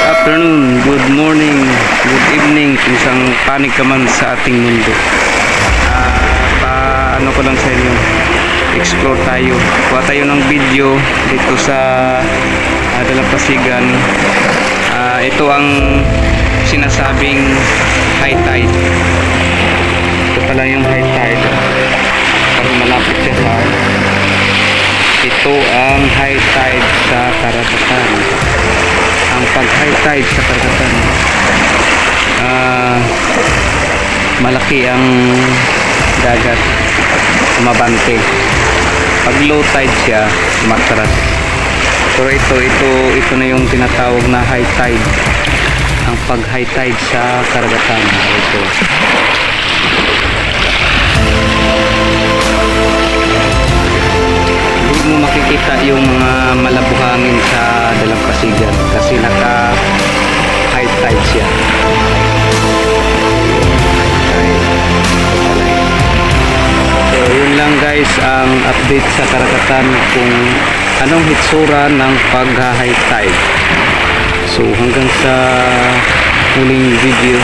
afternoon, good morning, good evening, isang panig ka man sa ating mundo. Ah, pa, ano ko lang sa inyo, explore tayo. Kuha tayo ng video dito sa uh, Dalampasigan. Ah, ito ang sinasabing high tide. Ito pala yung high pag high tide sa karagatan ah malaki ang dagat umabante pag low tide siya matras. Pero ito ito ito na yung tinatawag na high tide. Ang pag high tide sa karagatan. Ito. Hindi mo makikita yung mga malabuhangin sa Dalampasigan kasi naka high tide siya. So yun lang guys ang update sa karagatan kung anong hitsura ng pag high tide. So hanggang sa huling video.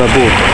Babu